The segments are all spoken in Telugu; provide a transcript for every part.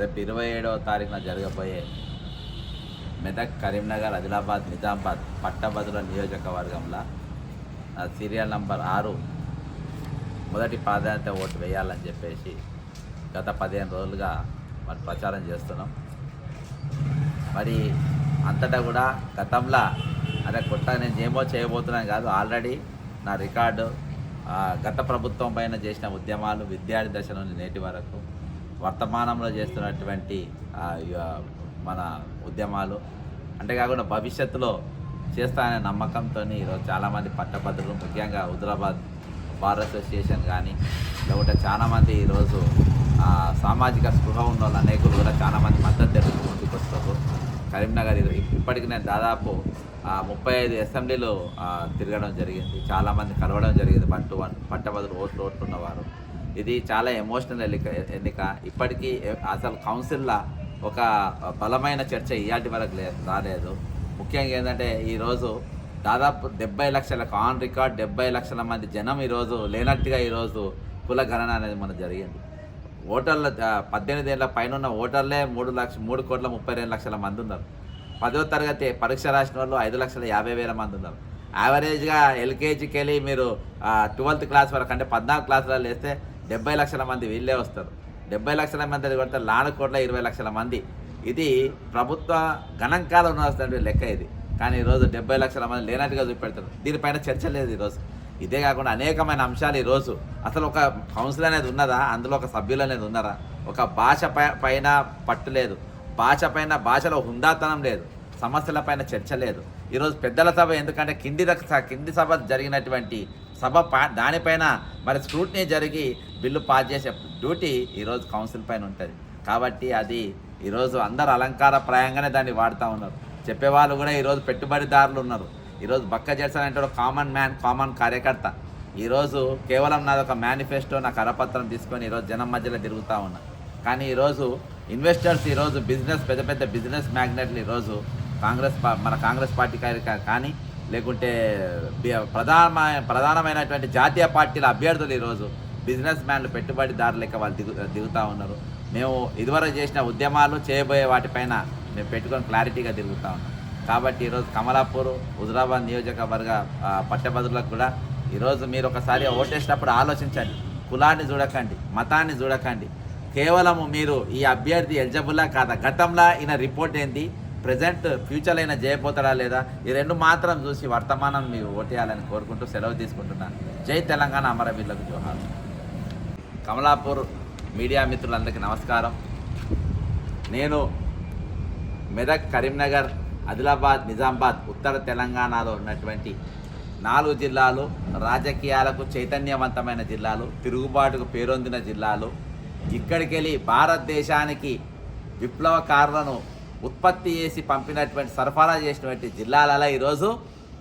రేపు ఇరవై ఏడవ తారీఖున జరగబోయే మెదక్ కరీంనగర్ ఆదిలాబాద్ నిజామాబాద్ పట్టభద్రుల నియోజకవర్గంలో సీరియల్ నంబర్ ఆరు మొదటి ప్రాధాన్యత ఓటు వేయాలని చెప్పేసి గత పదిహేను రోజులుగా మరి ప్రచారం చేస్తున్నాం. మరి అంతటా కూడా గతంలో అదే కొత్తగా నేను ఏమో చేయబోతున్నాను కాదు ఆల్రెడీ నా రికార్డు గత ప్రభుత్వం పైన చేసిన ఉద్యమాలు విద్యార్థి దశ నుండి నేటి వరకు వర్తమానంలో చేస్తున్నటువంటి మన ఉద్యమాలు. అంతేకాకుండా భవిష్యత్తులో చేస్తాననే నమ్మకంతో ఈరోజు చాలామంది పట్టభద్రులు ముఖ్యంగా హుదరాబాద్ బార్ అసోసియేషన్ కానీ లేకుంటే చాలామంది ఈరోజు సామాజిక స్పృహ ఉన్న వాళ్ళు అనేకులు కూడా చాలామంది మద్దతు తెలుగు ముందుకు వస్తారు కరీంనగర్ ఇప్పటికీ ఇప్పటికి నేను దాదాపు ముప్పై ఐదు అసెంబ్లీలు తిరగడం జరిగింది. చాలామంది కలవడం జరిగింది. పట్టు పట్టభద్రులు ఓట్లు ఓట్లున్నవారు ఇది చాలా ఎమోషనల్ ఎన్నిక ఎన్నిక. ఇప్పటికీ అసలు కౌన్సిల్లో ఒక బలమైన చర్చ ఇయాటి వరకు లే రాలేదు. ముఖ్యంగా ఏంటంటే ఈరోజు దాదాపు డెబ్బై లక్షల ఆన్ రికార్డ్ డెబ్బై లక్షల మంది జనం ఈరోజు లేనట్టుగా ఈరోజు కుల గణన అనేది మనకు జరిగింది. ఓటర్ల పద్దెనిమిది ఏళ్ళ పైన ఉన్న ఓటర్లే మూడు లక్ష మూడు కోట్ల ముప్పై రెండు లక్షల మంది ఉన్నారు. పదో తరగతి పరీక్ష రాసిన వాళ్ళు ఐదు లక్షల యాభై వేల మంది ఉన్నారు. యావరేజ్గా ఎల్కేజీకి వెళ్ళి మీరు ట్వెల్త్ క్లాస్ వరకు అంటే పద్నాలుగు క్లాసులలో వేస్తే డెబ్బై లక్షల మంది వీళ్ళే వస్తారు. డెబ్బై లక్షల మంది కొడితే నాలుగు కోట్ల ఇరవై లక్షల మంది. ఇది ప్రభుత్వ గణాంకాలు ఉన్నటువంటి లెక్క ఇది. కానీ ఈరోజు డెబ్బై లక్షల మంది లేనట్టుగా చూపెడతారు. దీనిపైన చర్చ లేదు ఈరోజు ఇదే కాకుండా అనేకమైన అంశాలు ఈరోజు అసలు ఒక కౌన్సిల్ అనేది ఉన్నదా? అందులో ఒక సభ్యులు అనేది ఉన్నారా? ఒక భాష పైన పట్టు లేదు. భాష పైన భాషలో హుందాతనం లేదు. సమస్యల పైన చర్చ లేదు. ఈరోజు పెద్దల సభ ఎందుకంటే కింది రక- కింది సభ జరిగినటువంటి సభ పా దానిపైన మరి స్క్రూటినీ జరిగి బిల్లు పాస్ చేసే డ్యూటీ ఈరోజు కౌన్సిల్ పైన ఉంటుంది. కాబట్టి అది ఈరోజు అందరు అలంకారప్రాయంగానే దాన్ని వాడుతూ ఉన్నారు. చెప్పేవాళ్ళు కూడా ఈరోజు పెట్టుబడిదారులు ఉన్నారు. ఈరోజు బక్క జడ్సన్ అంటే ఒక కామన్ మ్యాన్ కామన్ కార్యకర్త. ఈరోజు కేవలం నాది ఒక మేనిఫెస్టో నా కరపత్రం తీసుకొని ఈరోజు జనం మధ్యలో తిరుగుతూ ఉన్నా. కానీ ఈరోజు ఇన్వెస్టర్స్ ఈరోజు బిజినెస్ పెద్ద పెద్ద బిజినెస్ మ్యాగ్నెట్లు ఈరోజు కాంగ్రెస్ పా- మన కాంగ్రెస్ పార్టీ కా- కానీ లేకుంటే ప్రధానమైన ప్రధాన ప్రధానమైనటువంటి జాతీయ పార్టీల అభ్యర్థులు ఈరోజు బిజినెస్ మ్యాన్లు పెట్టుబడిదారులకి వాళ్ళు దిగు దిగుతూ ఉన్నారు. మేము ఇదివరకు చేసిన ఉద్యమాలు చేయబోయే వాటిపైన మేము పెట్టుకొని క్లారిటీగా తిరుగుతూ ఉన్నాం. కాబట్టి ఈరోజు కమలాపూర్ హుజరాబాద్ నియోజకవర్గ పట్టభద్రులకు కూడా ఈరోజు మీరు ఒకసారి ఓటేసినప్పుడు ఆలోచించండి. కులాన్ని చూడకండి మతాన్ని చూడకండి. కేవలము మీరు ఈ అభ్యర్థి ఎలిజిబుల్లా కాదా? గతంలో ఈయన రిపోర్ట్ ఏంది? ప్రజెంట్ ఫ్యూచర్లో అయినా చేయబోతాడా లేదా? ఈ రెండు మాత్రం చూసి వర్తమానం మీరు ఓటేయాలని కోరుకుంటూ సెలవు తీసుకుంటున్నాను. జై తెలంగాణ అమరవీరులకు జోహార్. కమలాపూర్ మీడియా మిత్రులందరికీ నమస్కారం. నేను మెదక్ కరీంనగర్ ఆదిలాబాద్ నిజామాబాద్ ఉత్తర తెలంగాణలో ఉన్నటువంటి నాలుగు జిల్లాలు రాజకీయాలకు చైతన్యవంతమైన జిల్లాలు తిరుగుబాటుకు పేరొందిన జిల్లాలు. ఇక్కడికి వెళ్ళి భారతదేశానికి విప్లవకారులను ఉత్పత్తి చేసి పంపినటువంటి సరఫరా చేసినటువంటి జిల్లాలలో ఈరోజు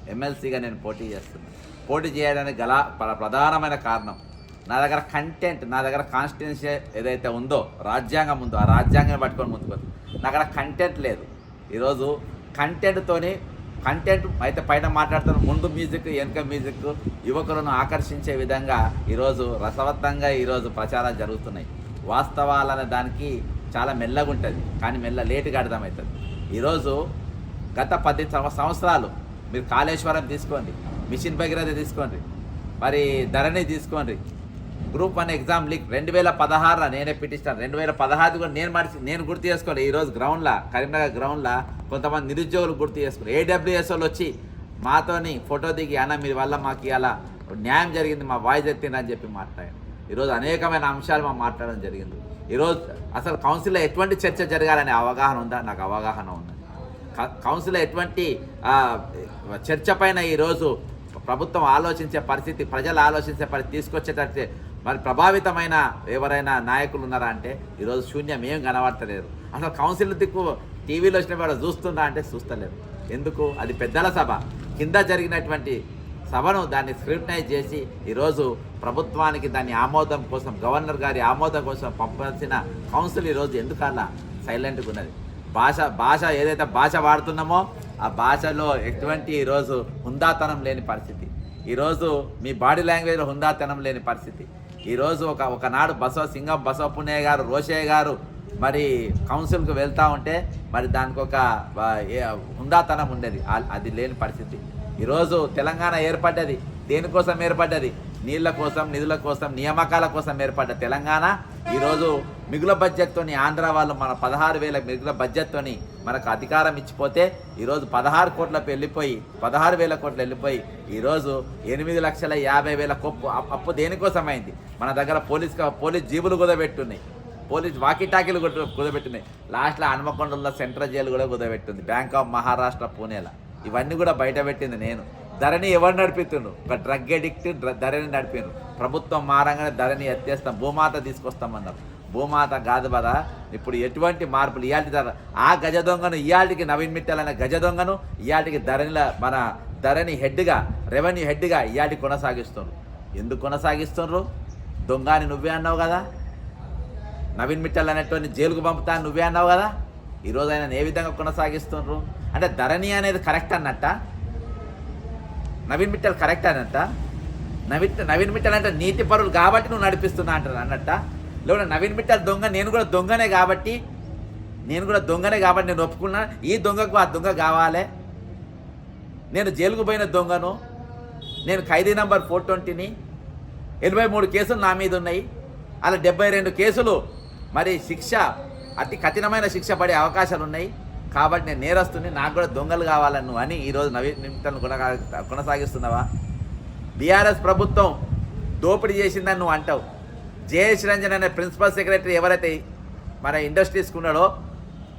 ఎమ్మెల్సీగా నేను పోటీ చేస్తున్నాను. పోటీ చేయడానికి గల ప్ర- ప్రధానమైన కారణం నా దగ్గర కంటెంట్ నా దగ్గర కాన్స్టిట్యున్సీ ఏదైతే ఉందో రాజ్యాంగం ఉందో ఆ రాజ్యాంగాన్ని పట్టుకొని ముందుకు నా దగ్గర కంటెంట్ లేదు. ఈరోజు కంటెంట్తోని కంటెంట్ అయితే పైన మాట్లాడుతున్న ముందు మ్యూజిక్ వెనుక మ్యూజిక్ యువకులను ఆకర్షించే విధంగా ఈరోజు రసవత్తంగా ఈరోజు ప్రచారాలు జరుగుతున్నాయి. వాస్తవాలనే దానికి చాలా మెల్లగా ఉంటుంది కానీ మెల్ల లేటుగా అర్థమవుతుంది. ఈరోజు గత పది సంవత్సరాలు మీరు కాళేశ్వరం తీసుకోండి మిషన్ భగీరథ తీసుకోండి మరి ధరణి తీసుకోండి. గ్రూప్ వన్ ఎగ్జామ్ లీక్ రెండు వేల పదహారులో నేనే పిటిస్తాను రెండు వేల పదహారు కూడా నేను మర్చి నేను గుర్తు చేసుకోవాలి ఈరోజు గ్రౌండ్లో కరీంనగర్ గ్రౌండ్లో కొంతమంది నిరుద్యోగులు గుర్తు చేసుకున్నారు ఏడబ్ల్యూఎస్ వాళ్ళు వచ్చి మాతోని ఫోటో దిగి అన్న మీ వల్ల మాకు ఇలా న్యాయం జరిగింది మా వాయిస్ ఎత్తిందని చెప్పి మాట్లాడాను ఈరోజు అనేకమైన అంశాలు మా మాట్లాడడం జరిగింది. ఈరోజు అసలు కౌన్సిల్లో ఎటువంటి చర్చ జరగాలనే అవగాహన ఉందా? నాకు అవగాహన ఉంది. కౌన్సిల్లో ఎటువంటి చర్చ పైన ఈరోజు ప్రభుత్వం ఆలోచించే పరిస్థితి ప్రజలు ఆలోచించే పరిస్థితి తీసుకొచ్చేటట్టు మరి ప్రభావితమైన ఎవరైనా నాయకులు ఉన్నారా అంటే ఈరోజు శూన్యం ఏం కనబడతలేరు అసలు కౌన్సిల్ దిక్కు టీవీలో వచ్చిన వాడు చూస్తుందా అంటే చూస్తలేరు ఎందుకు? అది పెద్దల సభ. కింద జరిగినటువంటి సభను దాన్ని స్క్రిప్టైజ్ చేసి ఈరోజు ప్రభుత్వానికి దాని ఆమోదం కోసం గవర్నర్ గారి ఆమోదం కోసం పంపాల్సిన కౌన్సిల్ ఈరోజు ఎందుకు సైలెంట్గా ఉన్నది? భాష భాష ఏదైతే భాష వాడుతున్నామో ఆ భాషలో ఎటువంటి ఈరోజు హుందాతనం లేని పరిస్థితి. ఈరోజు మీ బాడీ లాంగ్వేజ్లో హుందాతనం లేని పరిస్థితి. ఈరోజు ఒక ఒకనాడు బసవ సింగం బసవ పుణ్య గారు రోషయ్య గారు మరి కౌన్సిల్కి వెళ్తూ ఉంటే మరి దానికి ఒక హుందాతనం ఉండేది. అది లేని పరిస్థితి. ఈరోజు తెలంగాణ ఏర్పడ్డది. దేనికోసం ఏర్పడ్డది? నీళ్ళ కోసం నిధుల కోసం నియామకాల కోసం ఏర్పడ్డ తెలంగాణ. ఈరోజు మిగుల బడ్జెట్తోని ఆంధ్ర వాళ్ళు మన పదహారు వేల మిగుల బడ్జెట్తోని మనకు అధికారం ఇచ్చిపోతే ఈరోజు పదహారు కోట్లకు వెళ్ళిపోయి పదహారు వేల కోట్లు వెళ్ళిపోయి ఈరోజు ఎనిమిది లక్షల యాభై వేల కొప్పు అప్పు అప్పు దేనికోసమైంది? మన దగ్గర పోలీస్ పోలీస్ జీబులు కుదబెట్టున్నాయి. పోలీస్ వాకిటాకీలు కూడా కుదబెట్టినాయి లాస్ట్లో హనుమకొండలో సెంట్రల్ జైలు కూడా కుదబెట్టింది. బ్యాంక్ ఆఫ్ మహారాష్ట్ర పూణేలో. ఇవన్నీ కూడా బయటపెట్టింది నేను. ధరని ఎవరు నడిపిస్తుండ్రు ఒక డ్రగ్ అడిక్ట్ ధరని నడిపారు ప్రభుత్వం మారంగానే ధరని ఎత్తేస్తాం భూమాత తీసుకొస్తామన్నారు. భూమాత కాదు కదా ఇప్పుడు ఎటువంటి మార్పులు? ఇయాల్టి ధర ఆ గజ దొంగను ఇయాల్టికి నవీన్ మిట్టల్ అనే గజ దొంగను ఇయాల్టికి ధరనిల మన ధరని హెడ్గా రెవెన్యూ హెడ్గా ఇయాల్టి కొనసాగిస్తున్నారు ఎందుకు కొనసాగిస్తున్నారు దొంగ అని నువ్వే అన్నావు కదా. నవీన్ మిట్టల్ అనేటువంటి జైలుకు పంపుతా నువ్వే అన్నావు కదా. ఈరోజు ఆయన ఏ విధంగా కొనసాగిస్తున్నారు అంటే ధరణి అనేది కరెక్ట్ అన్నట్ట? నవీన్ మిట్టల్ కరెక్ట్ అన్నట్ట? నవీన్ నవీన్ మిట్టల్ అంటే నీతి పరులు కాబట్టి నువ్వు నడిపిస్తున్నా అంటారు అన్నట్ట? లేకుంటే నవీన్ మిట్టల్ దొంగ నేను కూడా దొంగనే కాబట్టి నేను కూడా దొంగనే కాబట్టి నేను ఒప్పుకున్నా. ఈ దొంగకు ఆ దొంగ కావాలి. నేను జైలుకు పోయిన దొంగను నేను ఖైదీ నంబర్ ఫోర్ ట్వంటీని ఎనభై మూడు కేసులు నా మీద ఉన్నాయి. అలా డెబ్బై రెండు కేసులు మరి శిక్ష అతి కఠినమైన శిక్ష పడే అవకాశాలు ఉన్నాయి. కాబట్టి నేను నేరస్తుని నాకు కూడా దొంగలు కావాలని నువ్వు అని ఈరోజు నవీనతను నిమిత్తాలను కొనసా కొనసాగిస్తున్నావా? బీఆర్ఎస్ ప్రభుత్వం దోపిడీ చేసిందని నువ్వు అంటావు. జయేష్ రంజన్ అనే ప్రిన్సిపల్ సెక్రటరీ ఎవరైతే మన ఇండస్ట్రీస్కి ఉన్నాడో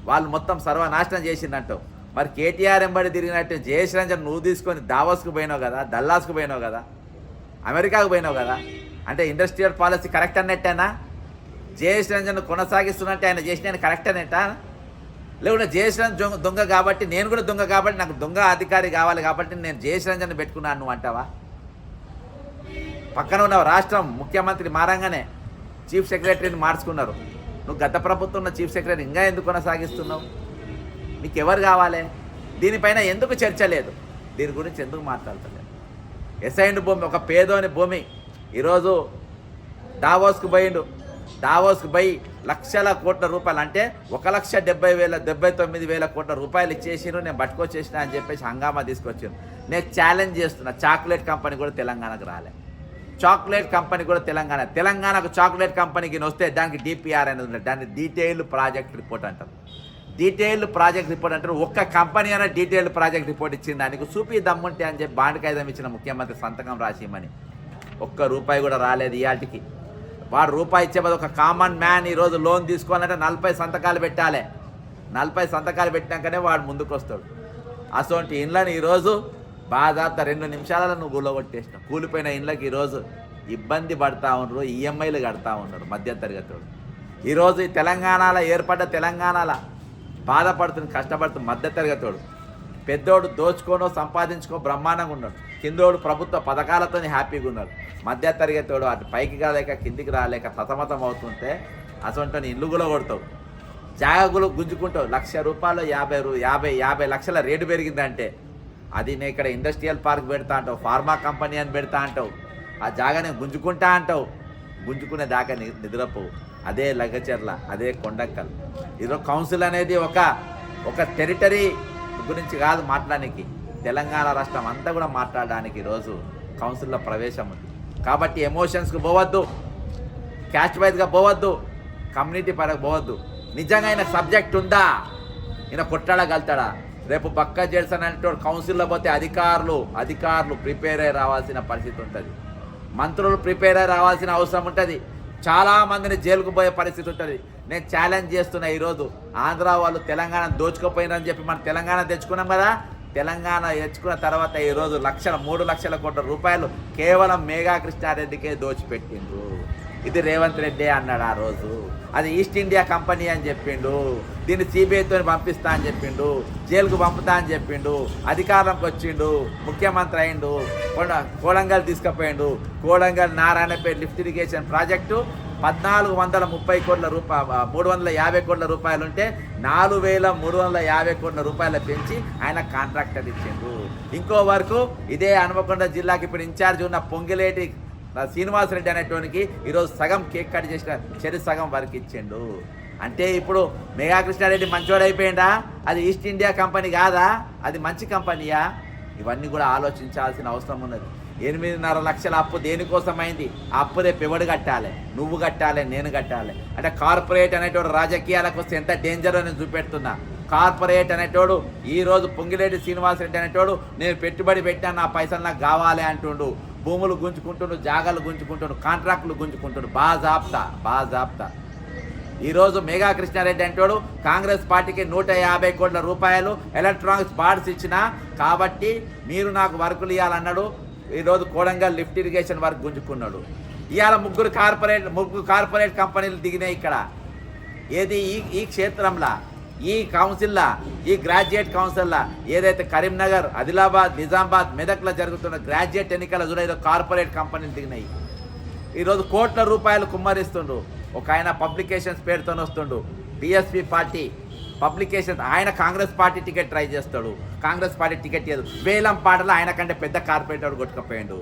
వాళ్ళు మొత్తం సర్వనాశనం చేసిందంటావు. మరి కేటీఆర్ ఎంబడి తిరిగినట్టు జయేష్ రంజన్ నువ్వు తీసుకొని దావోస్కు పోయినావు కదా దల్లాస్కు పోయినావు కదా అమెరికాకు పోయినావు కదా అంటే ఇండస్ట్రియల్ పాలసీ కరెక్ట్ అన్నట్టేనా? జయేష్ రంజన్ కొనసాగిస్తున్నట్టు ఆయన చేసిన కరెక్ట్ అన్నట్టా? లేకుంటే జయేష్ దొంగ దొంగ కాబట్టి నేను కూడా దొంగ కాబట్టి నాకు దొంగ అధికారి కావాలి కాబట్టి నేను జయేష్ పెట్టుకున్నాను నువ్వు అంటావా? పక్కన ఉన్న రాష్ట్రం ముఖ్యమంత్రి మారంగానే చీఫ్ సెక్రటరీని మార్చుకున్నారు. నువ్వు గత ప్రభుత్వంలో చీఫ్ సెక్రటరీ ఇంకా ఎందుకు కొనసాగిస్తున్నావు? నీకు ఎవరు కావాలి? దీనిపైన ఎందుకు చర్చ లేదు? దీని గురించి ఎందుకు మాట్లాడతలేదు? ఎసైండ్ భూమి ఒక పేదోని భూమి. ఈరోజు డావోస్కు పోయిండు. దావోస్కి పోయి లక్షల కోట్ల రూపాయలు అంటే ఒక లక్ష డెబ్బై వేల డెబ్బై తొమ్మిది వేల కోట్ల రూపాయలు ఇచ్చేసిరు నేను పట్టుకొచ్చేసిన అని చెప్పేసి హంగామా తీసుకొచ్చాను నేను ఛాలెంజ్ చేస్తున్నా చాక్లెట్ కంపెనీ కూడా తెలంగాణకు రాలే. చాక్లెట్ కంపెనీ కూడా తెలంగాణ తెలంగాణకు చాక్లెట్ కంపెనీకి వస్తే దానికి డిపిఆర్ అనేది ఉంటుంది దాన్ని డీటెయిల్డ్ ప్రాజెక్ట్ రిపోర్ట్ అంటారు. డీటెయిల్డ్ ప్రాజెక్ట్ రిపోర్ట్ అంటారు. ఒక్క కంపెనీ అయినా డీటెయిల్డ్ ప్రాజెక్ట్ రిపోర్ట్ ఇచ్చింది దానికి చూపి దమ్ముంటే అని చెప్పి బాండ్ కాగితం ఇచ్చిన ముఖ్యమంత్రి సంతకం రాసిమని ఒక్క రూపాయి కూడా రాలేదు ఇవాటికి వాడు రూపాయి ఇచ్చే ఒక కామన్ మ్యాన్ ఈరోజు లోన్ తీసుకోవాలంటే నలభై సంతకాలు పెట్టాలి. నలభై సంతకాలు పెట్టినాకనే వాడు ముందుకు వస్తాడు అటువంటి ఇండ్లను ఈరోజు బాధాత రెండు నిమిషాలలో నువ్వు గుల్లగొట్టేసినావు కూలిపోయిన ఇండ్లకి ఈరోజు ఇబ్బంది పడతా ఉన్నారు ఈఎంఐలు కడతా ఉన్నారు మధ్యతరగతి ఈరోజు ఈ తెలంగాణలో ఏర్పడ్డ తెలంగాణలో బాధపడుతుంది కష్టపడుతుంది మధ్యతరగతోడు పెద్దోడు దోచుకోనో సంపాదించుకో బ్రహ్మాండంగా ఉన్నాడు. కిందోడు ప్రభుత్వ పథకాలతో హ్యాపీగా ఉన్నాడు. మధ్య తరగతోడు అటు పైకి రాలేక కిందికి రాలేక సతమతం అవుతుంటే అటువంటి ఇల్లు కూడా కొడతావు. జాగులు గుంజుకుంటావు. లక్ష రూపాయలు యాభై రూ యాభై యాభై లక్షల రేటు పెరిగిందంటే అది నేను ఇక్కడ ఇండస్ట్రియల్ పార్క్ పెడతా అంటావు ఫార్మా కంపెనీ అని పెడతా అంటావు. ఆ జాగానే గుంజుకుంటా అంటావు. గుంజుకునే దాకా ని- నిద్రపోవు. అదే లగచర్ల అదే కొండక్కల్. ఈరోజు కౌన్సిల్ అనేది ఒక ఒక టెరిటరీ గురించి కాదు మాట్లాడడానికి. తెలంగాణ రాష్ట్రం అంతా కూడా మాట్లాడడానికి ఈరోజు కౌన్సిల్లో ప్రవేశం ఉంది. కాబట్టి ఎమోషన్స్కి పోవద్దు. క్యాస్ట్ వైజ్గా పోవద్దు. కమ్యూనిటీ పరంగా పోవద్దు. నిజంగా ఆయన సబ్జెక్ట్ ఉందా? ఈయన కొట్టాడగలుగుతాడా రేపు పక్క చేస్తాను అంటే కౌన్సిల్లో పోతే అధికారులు అధికారులు ప్రిపేర్ అయి రావాల్సిన పరిస్థితి ఉంటుంది. మంత్రులు ప్రిపేర్ అయి రావాల్సిన అవసరం ఉంటుంది. చాలామందిని జైలుకు పోయే పరిస్థితి ఉంటుంది. నేను ఛాలెంజ్ చేస్తున్నా ఈరోజు. ఆంధ్ర వాళ్ళు తెలంగాణ దోచుకోపోయినారని చెప్పి మనం తెలంగాణ తెచ్చుకున్నాం కదా? తెలంగాణ తెచ్చుకున్న తర్వాత ఈరోజు లక్షల మూడు లక్షల కోట్ల రూపాయలు కేవలం మేఘా కృష్ణారెడ్డికే దోచిపెట్టిండ్రు. ఇది రేవంత్ రెడ్డి అన్నాడు ఆ రోజు. అది ఈస్ట్ ఇండియా కంపెనీ అని చెప్పిండు. దీన్ని సిబిఐతో పంపిస్తా అని చెప్పిండు. జైలుకు పంపుతా అని చెప్పిండు. అధికారంకి వచ్చిండు. ముఖ్యమంత్రి అయిండు. Kodangal తీసుకుపోయిండు. Kodangal Narayanpet lift irrigation project. పద్నాలుగు వందల ముప్పై కోట్ల రూపాయ మూడు వందల యాభై కోట్ల రూపాయలు ఉంటే నాలుగు వేల మూడు వందల యాభై కోట్ల రూపాయలు పెంచి ఆయన కాంట్రాక్టర్ ఇచ్చిండు ఇంకో వరకు ఇదే హనుమకొండ జిల్లాకి ఇప్పుడు ఇన్ఛార్జ్ ఉన్న పొంగిలేటి శ్రీనివాసరెడ్డి అనేటోనికి ఈరోజు సగం కేక్ కట్ చేసిన చెరి సగం వరకు ఇచ్చిండు. అంటే ఇప్పుడు మెగా కృష్ణారెడ్డి మంచోడైపోయిందా అది ఈస్ట్ ఇండియా కంపెనీ కాదా? అది మంచి కంపెనీయా? ఇవన్నీ కూడా ఆలోచించాల్సిన అవసరం ఉన్నది. ఎనిమిదిన్నర లక్షల అప్పు దేనికోసమైంది? అయింది అప్పు రేపు ఎవడు కట్టాలి నువ్వు కట్టాలి నేను కట్టాలి. అంటే కార్పొరేట్ అనేటోడు రాజకీయాలకు వస్తే ఎంత డేంజర్ అని చూపెడుతున్నా. కార్పొరేట్ అనేటోడు ఈరోజు రోజు పొంగిరెడ్డి శ్రీనివాసరెడ్డి అనేటోడు నేను పెట్టుబడి పెట్టాను నా పైసలు నాకు కావాలి అంటుండు. భూములు గుంజుకుంటుండు జాగాలు గుంజుకుంటుండు కాంట్రాక్టులు గుంజుకుంటుండు. బాజాప్తా బాజాప్తా ఈరోజు మేఘా కృష్ణారెడ్డి అంటాడు కాంగ్రెస్ పార్టీకి నూట యాభై కోట్ల రూపాయలు ఎలక్ట్రానిక్స్ బాడ్స్ ఇచ్చిన కాబట్టి మీరు నాకు వర్కులు ఇవ్వాలన్నాడు ఈరోజు కోడంగల్ లిఫ్ట్ ఇరిగేషన్ వర్క్ గుంజుకున్నాడు. ఇవాళ ముగ్గురు కార్పొరేట్ ముగ్గురు కార్పొరేట్ కంపెనీలు దిగినాయి ఇక్కడ. ఏది ఈ ఈ క్షేత్రంలో ఈ కౌన్సిల్లా ఈ గ్రాడ్యుయేట్ కౌన్సిల్లా ఏదైతే కరీంనగర్ ఆదిలాబాద్ నిజామాబాద్ మెదక్లో జరుగుతున్న గ్రాడ్యుయేట్ ఎన్నికల చూడ ఏదో కార్పొరేట్ కంపెనీలు దిగినాయి. ఈరోజు కోట్ల రూపాయలు కుమ్మరిస్తుండు ఒక ఆయన పబ్లికేషన్స్ పేరుతో వస్తుండు బిఎస్పి పార్టీ పబ్లికేషన్ ఆయన కాంగ్రెస్ పార్టీ టికెట్ ట్రై చేస్తాడు. కాంగ్రెస్ పార్టీ టికెట్ ఇవ్వదు వేలం పాటలో ఆయన కంటే పెద్ద కార్పొరేటర్ కొట్టుకపోయాడు.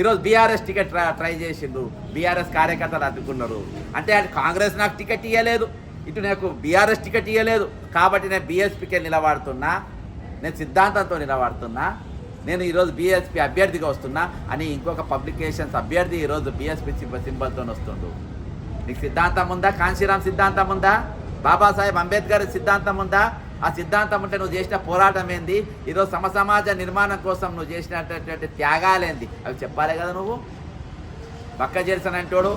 ఈరోజు బీఆర్ఎస్ టికెట్ ట్రై చేసిండు. బీఆర్ఎస్ కార్యకర్తలు అడ్డుకున్నారు. అంటే అది కాంగ్రెస్ నాకు టికెట్ ఇవ్వలేదు ఇటు నాకు బీఆర్ఎస్ టికెట్ ఇవ్వలేదు కాబట్టి నేను బీఎస్పీకే నిలబడుతున్నా. నేను సిద్ధాంతంతో నిలబడుతున్నా. నేను ఈరోజు బీఎస్పీ అభ్యర్థిగా వస్తున్నా అని ఇంకొక పబ్లికేషన్స్ అభ్యర్థి ఈరోజు బీఎస్పీ సింబల్తో వస్తుండు. నీకు సిద్ధాంతం ఉందా? కాంశీరామ్ సిద్ధాంతం ఉందా? బాబాసాహెబ్ అంబేద్కర్ సిద్ధాంతం ఉందా? ఆ సిద్ధాంతం ఉంటే నువ్వు చేసిన పోరాటం ఏంది? ఈరోజు సమ సమాజ నిర్మాణం కోసం నువ్వు చేసినటువంటి త్యాగాలేంది? అవి చెప్పాలి కదా నువ్వు. పక్క చేసిన అంటోడు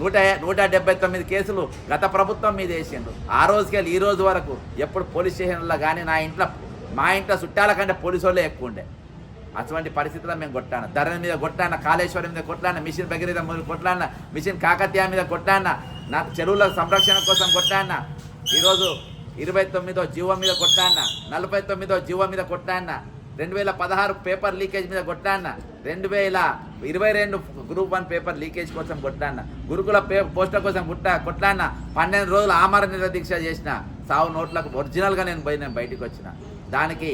నూట నూట డెబ్బై తొమ్మిది కేసులు గత ప్రభుత్వం మీద వేసిండు. ఆ రోజుకెళ్ళి ఈ రోజు వరకు ఎప్పుడు పోలీస్ స్టేషన్లో కానీ నా ఇంట్లో మా ఇంట్లో చుట్టాల కంటే పోలీసు వాళ్ళే ఎక్కువ ఉండే. అటువంటి పరిస్థితుల్లో మేము కొట్టాను. ధరణి మీద కొట్టాను కాళేశ్వరం మీద కొట్లాడిన మిషన్ భగీరథ మీద కొట్లాడిన మిషన్ కాకతీయ మీద కొట్టాడిన నా చెరువుల సంరక్షణ కోసం కొట్టాడిన ఈరోజు ఇరవై తొమ్మిదో జీవో మీద కొట్టాన్న నలభై తొమ్మిదో జీవో మీద కొట్టాన్న రెండు వేల పదహారు పేపర్ లీకేజ్ మీద కొట్టాన్న రెండు వేల ఇరవై రెండు గ్రూప్ వన్ పేపర్ లీకేజ్ కోసం కొట్టాన్న గురుకుల పే పోస్టర్ కోసం కొట్టా కొట్టాన్న పన్నెండు రోజులు ఆమర నిరదీక్ష చేసిన సావు నోట్లకు ఒరిజినల్గా నేను పోయి నేను బయటకు వచ్చిన. దానికి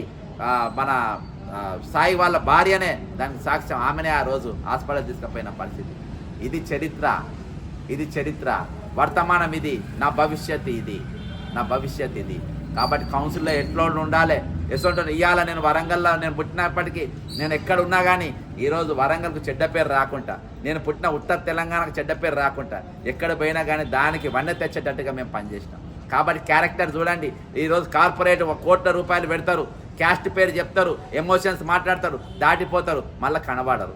మన సాయి వాళ్ళ భార్యనే దానికి సాక్ష్యం ఆమెనే ఆ రోజు హాస్పిటల్ తీసుకుపోయిన పరిస్థితి. ఇది చరిత్ర ఇది చరిత్ర. వర్తమానం ఇది నా భవిష్యత్ ఇది. నా భవిష్యత్ ఇది. కాబట్టి కౌన్సిల్లో ఎట్లా ఉండాలి? ఎసొంటి ఇవాళ నేను వరంగల్లో? నేను పుట్టినప్పటికీ నేను ఎక్కడ ఉన్నా కానీ ఈరోజు వరంగల్కు చెడ్డ పేరు రాకుండా నేను పుట్టిన ఉత్తర తెలంగాణకు చెడ్డ పేరు రాకుండా ఎక్కడ పోయినా కానీ దానికి వన్నె తెచ్చేటట్టుగా మేము పనిచేసినాం. కాబట్టి క్యారెక్టర్ చూడండి. ఈరోజు కార్పొరేట్ ఒక కోట్ల రూపాయలు పెడతారు. క్యాస్ట్ పేరు చెప్తారు. ఎమోషన్స్ మాట్లాడతారు. దాటిపోతారు. మళ్ళీ కనబడరు.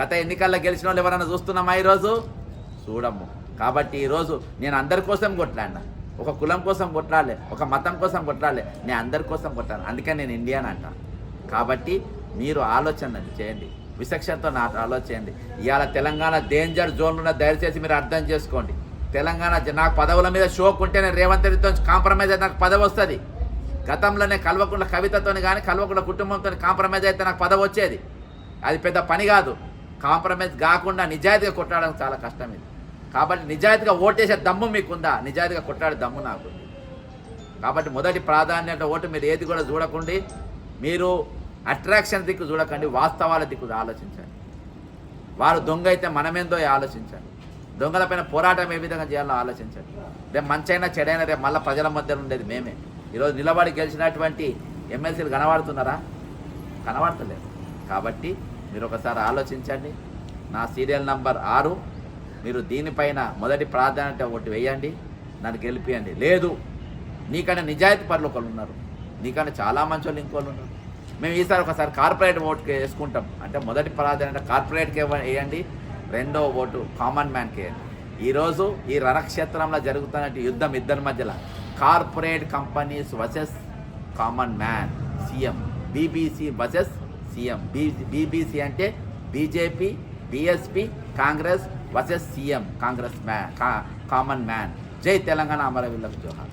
గత ఎన్నికల్లో గెలిచిన వాళ్ళు ఎవరైనా చూస్తున్నామా ఈరోజు? చూడము. కాబట్టి ఈరోజు నేను అందరి కోసం కొట్లాడినా. ఒక కులం కోసం కొట్లాడలే ఒక మతం కోసం కొట్లాడలే నేను అందరి కోసం కొట్టాను. అందుకే నేను ఇండియన్ అంట. కాబట్టి మీరు ఆలోచన చేయండి. విచక్షణతో నా ఆలోచన ఇవాళ తెలంగాణ డేంజర్ జోన్లో దయచేసి మీరు అర్థం చేసుకోండి. తెలంగాణ నాకు పదవుల మీద షోక్ ఉంటే నేను రేవంత్ రెడ్డితో కాంప్రమైజ్ అయితే నాకు పదవి వస్తుంది. గతంలోనే కల్వకుండా కవితతో కానీ కల్వకుండా కుటుంబంతో కాంప్రమైజ్ అయితే నాకు పదవి వచ్చేది. అది పెద్ద పని కాదు. కాంప్రమైజ్ కాకుండా నిజాయితీగా కొట్టడం చాలా కష్టం ఇది. కాబట్టి నిజాయితీగా ఓటేసే దమ్ము మీకుందా? నిజాయితీగా కొట్టాడే దమ్ము నాకు. కాబట్టి మొదటి ప్రాధాన్యత ఓటు మీరు ఏది కూడా చూడకండి. మీరు అట్రాక్షన్ దిక్కు చూడకండి వాస్తవాల దిక్కు ఆలోచించండి. వారు దొంగ అయితే మనమేందో ఆలోచించండి. దొంగలపైన పోరాటం ఏ విధంగా చేయాలో ఆలోచించండి. రేపు మంచైనా చెడైనా రేపు మళ్ళీ ప్రజల మధ్యలో ఉండేది మేమే. ఈరోజు నిలబడి గెలిచినటువంటి ఎమ్మెల్సీలు కనబడుతున్నారా? కనబడతలేదు. కాబట్టి మీరు ఒకసారి ఆలోచించండి. నా సీరియల్ నంబర్ ఆరు. మీరు దీనిపైన మొదటి ప్రాధాన్యత ఒకటి వేయండి నన్ను గెలిపియండి. లేదు నీకన్నా నిజాయితీ పనులు ఒకళ్ళు ఉన్నారు. నీకన్నా చాలా మంచి వాళ్ళు ఇంకోళ్ళు ఉన్నారు. మేము ఈసారి ఒకసారి కార్పొరేట్ ఓటు వేసుకుంటాం. అంటే మొదటి ప్రాధాన్యత కార్పొరేట్కి వేయండి రెండో ఓటు కామన్ మ్యాన్కి వేయండి. ఈరోజు ఈ రణక్షేత్రంలో జరుగుతున్న యుద్ధం ఇద్దరి మధ్యలో. Corporate companies versus common man CM. BBC versus CM. B BBC అంటే BJP BSP Congress versus CM Congress man common man Jai Telangana అమరవీళ్ళకు జోహార్